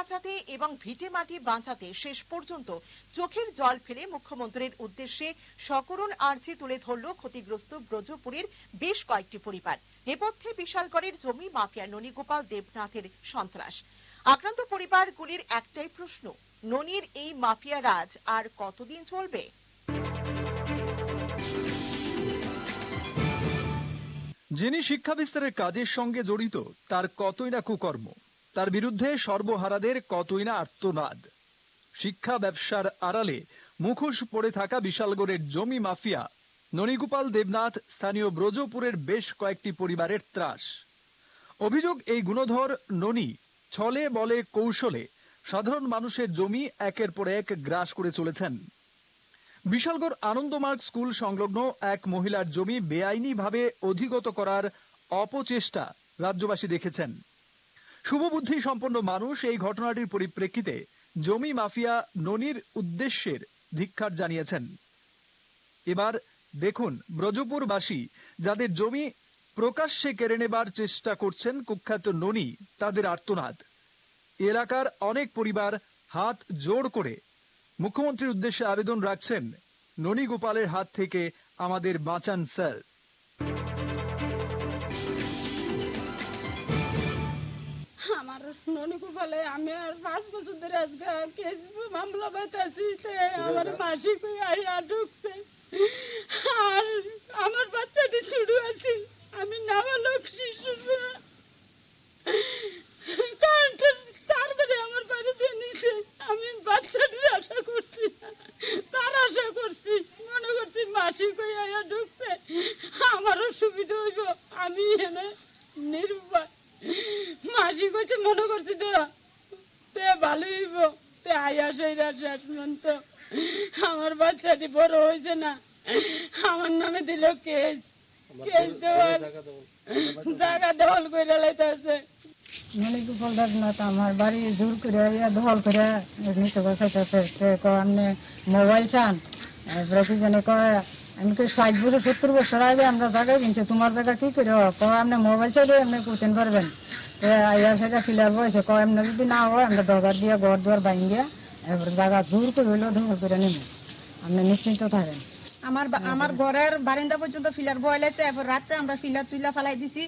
বাঁচাতে এবং ভিটে মাটি বাঁচাতে শেষ পর্যন্ত চোখের জল ফেলে মুখ্যমন্ত্রীর উদ্দেশ্যে সকরুণ আর্জি তুলে ধরল ক্ষতিগ্রস্ত ব্রজপুরের বেশ কয়েকটি পরিবার। নেপথ্যে বিশালগড়ের জমি মাফিয়া ননীগোপাল দেবনাথের সন্ত্রাস। আক্রান্ত পরিবারগুলির একটাই প্রশ্ন, ননির এই মাফিয়া রাজ আর কতদিন চলবে? যিনি শিক্ষা বিস্তারের কাজের সঙ্গে জড়িত, তার কতই না কুকর্ম। তার বিরুদ্ধে সর্বহারাদের কতই না আর্তনাদ শিক্ষা ব্যবসার আড়ালে মুখোশ পড়ে থাকা বিশালগড়ের জমি মাফিয়া ননীগোপাল দেবনাথ স্থানীয় ব্রজপুরের বেশ কয়েকটি পরিবারের ত্রাস। অভিযোগ এই গুণধর ননী, ছলে বলে কৌশলে সাধারণ মানুষের জমি একের পর এক গ্রাস করে চলেছেন। বিশালগড় আনন্দমার্গ স্কুল সংলগ্ন এক মহিলার জমি বেআইনিভাবে অধিগত করার অপচেষ্টা রাজ্যবাসী দেখেছেন। শুভবুদ্ধি সম্পন্ন মানুষ এই ঘটনাটির পরিপ্রেক্ষিতে জমি মাফিয়া ননির উদ্দেশ্যের ধিক্ষার জানিয়েছেন। এবার দেখুন ব্রজপুরবাসী যাদের জমি প্রকাশ্যে কেড়ে নেবার চেষ্টা করছেন কুখ্যাত ননি, তাদের আর্তনাদ। এলাকার অনেক পরিবার হাত জোড় করে মুখ্যমন্ত্রীর উদ্দেশ্যে আবেদন রাখছেন, ননী গোপালের হাত থেকে আমাদের বাঁচান, স্যার। আমার ননিকু আমি আর পাঁচ বছর ধরে আজকে কেস মামলা পাইতেছি আমার মাসিক আইয়া ঢুকছে। আর আমার বাচ্চাটি শুরু আছে আমি নাবালক শিশু কারেন্টের তারপরে আমার বাড়িতে নিছে আমি বাচ্চাটির আশা করছি তার আশা করছি মনে করছি মাসিক আইয়া ঢুকছে। আমারও সুবিধা হইব আমি এনে মাসি কইছে মনে করছি তো তে ভালো হইব তে আয়া সেইরা শেষ পর্যন্ত। আমার বাচ্চাটি বড় হয়েছে না আমার নামে দিল কেস। কেস দেওয়ার জায়গা দখল। করে লাইতেছে। মনে গোপাল দেবনাথ আমার বাড়ি জোর করে ইয়া দখল করে নিতে বসাইতেছে। আপনি মোবাইল চান? এরপরে কি জানে কয় আমি কি ষাট বছর সত্তর বছর আগে আমরা জায়গায় কিনছি, তোমার জায়গা কি করে আপনি মোবাইল চাইলে আপনি কুতেন পারবেন। আইয়া সেটা ফিলার বয়সে কয় এমনি যদি না হয়, আমরা দরকার দিয়ে ঘর দুয়ার বাইঙ্গিয়া এরপরে জায়গা জোর করে হইলেও দখল করে নেব। আপনি নিশ্চিন্ত থাকেন। আমার আমার ঘরের বারিন্দা পর্যন্ত ফিলার বয়লাইছে এরপর রাত্রে আমরা ফিলার তুইলা ফালাই দিছি।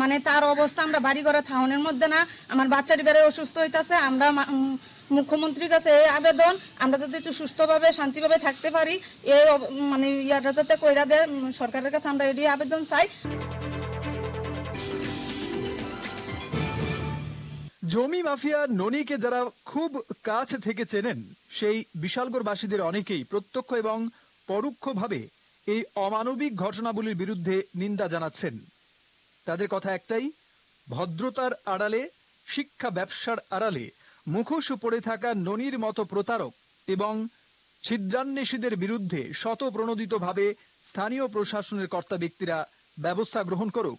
মানে তার অবস্থা আমরা বাড়ি ঘরে থাউনের মধ্যে না। আমার বাচ্চাটি বেড়ে অসুস্থ হইতাছে। আমরা মুখ্যমন্ত্রীর কাছে এই আবেদন, আমরা যাতে একটু সুস্থভাবে, শান্তিভাবে থাকতে পারি, এই মানে ইয়াটা যাতে কইরা দেয় সরকারের কাছে আমরা এটি আবেদন চাই। জমি মাফিয়া ননীকে যারা খুব কাছ থেকে চেনেন, সেই বিশালগড়বাসীদের অনেকেই প্রত্যক্ষ এবং পরোক্ষভাবে এই অমানবিক ঘটনাবলীর বিরুদ্ধে নিন্দা জানাচ্ছেন। তাদের কথা একটাই, ভদ্রতার আড়ালে, শিক্ষা ব্যবসার আড়ালে মুখোশ পড়ে থাকা ননির মতো প্রতারক এবং ছিদ্রান্বেষীদের বিরুদ্ধে শতপ্রণোদিতভাবে স্থানীয় প্রশাসনের কর্তা ব্যক্তিরা ব্যবস্থা গ্রহণ করুক।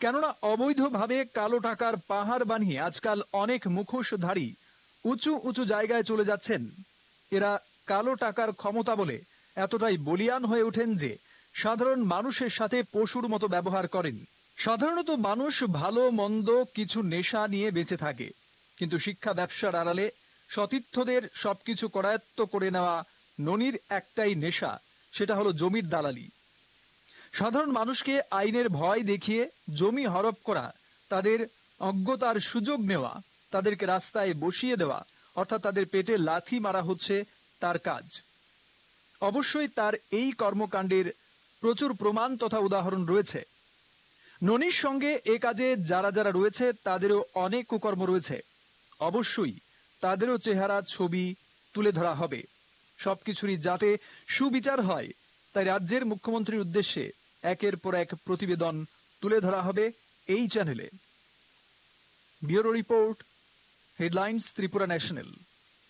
কেননা অবৈধভাবে কালো টাকার পাহাড় বানিয়ে আজকাল অনেক মুখোশধারী উঁচু উঁচু জায়গায় চলে যাচ্ছেন। এরা কালো টাকার ক্ষমতা বলে এতটাই বলিয়ান হয়ে ওঠেন যে সাধারণ মানুষের সাথে পশুর মতো ব্যবহার করেন। সাধারণত মানুষ ভালো, মন্দ কিছু নেশা নিয়ে বেঁচে থাকে। কিন্তু শিক্ষা ব্যবসার আড়ালে সতীর্থদের সবকিছু করায়ত্ত করে নেওয়া ননির একটাই নেশা, সেটা হলো জমির দালালি। সাধারণ মানুষকে আইনের ভয় দেখিয়ে জমি হরপ করা, তাদের অজ্ঞতার সুযোগ নেওয়া, তাদেরকে রাস্তায় বসিয়ে দেওয়া, অর্থাৎ তাদের পেটে লাথি মারা হচ্ছে তার কাজ। অবশ্যই তার এই কর্মকাণ্ডের প্রচুর প্রমাণ তথা উদাহরণ রয়েছে। ননির সঙ্গে এ কাজে যারা যারা রয়েছে, তাদেরও অনেক কুকর্ম রয়েছে। অবশ্যই তাদেরও চেহারা, ছবি তুলে ধরা হবে। সবকিছুরই যাতে সুবিচার হয়, তাই রাজ্যের মুখ্যমন্ত্রীর উদ্দেশ্যে একের পর এক প্রতিবেদন তুলে ধরা হবে এই চ্যানেলে। Bureau report, headlines, Tripura national.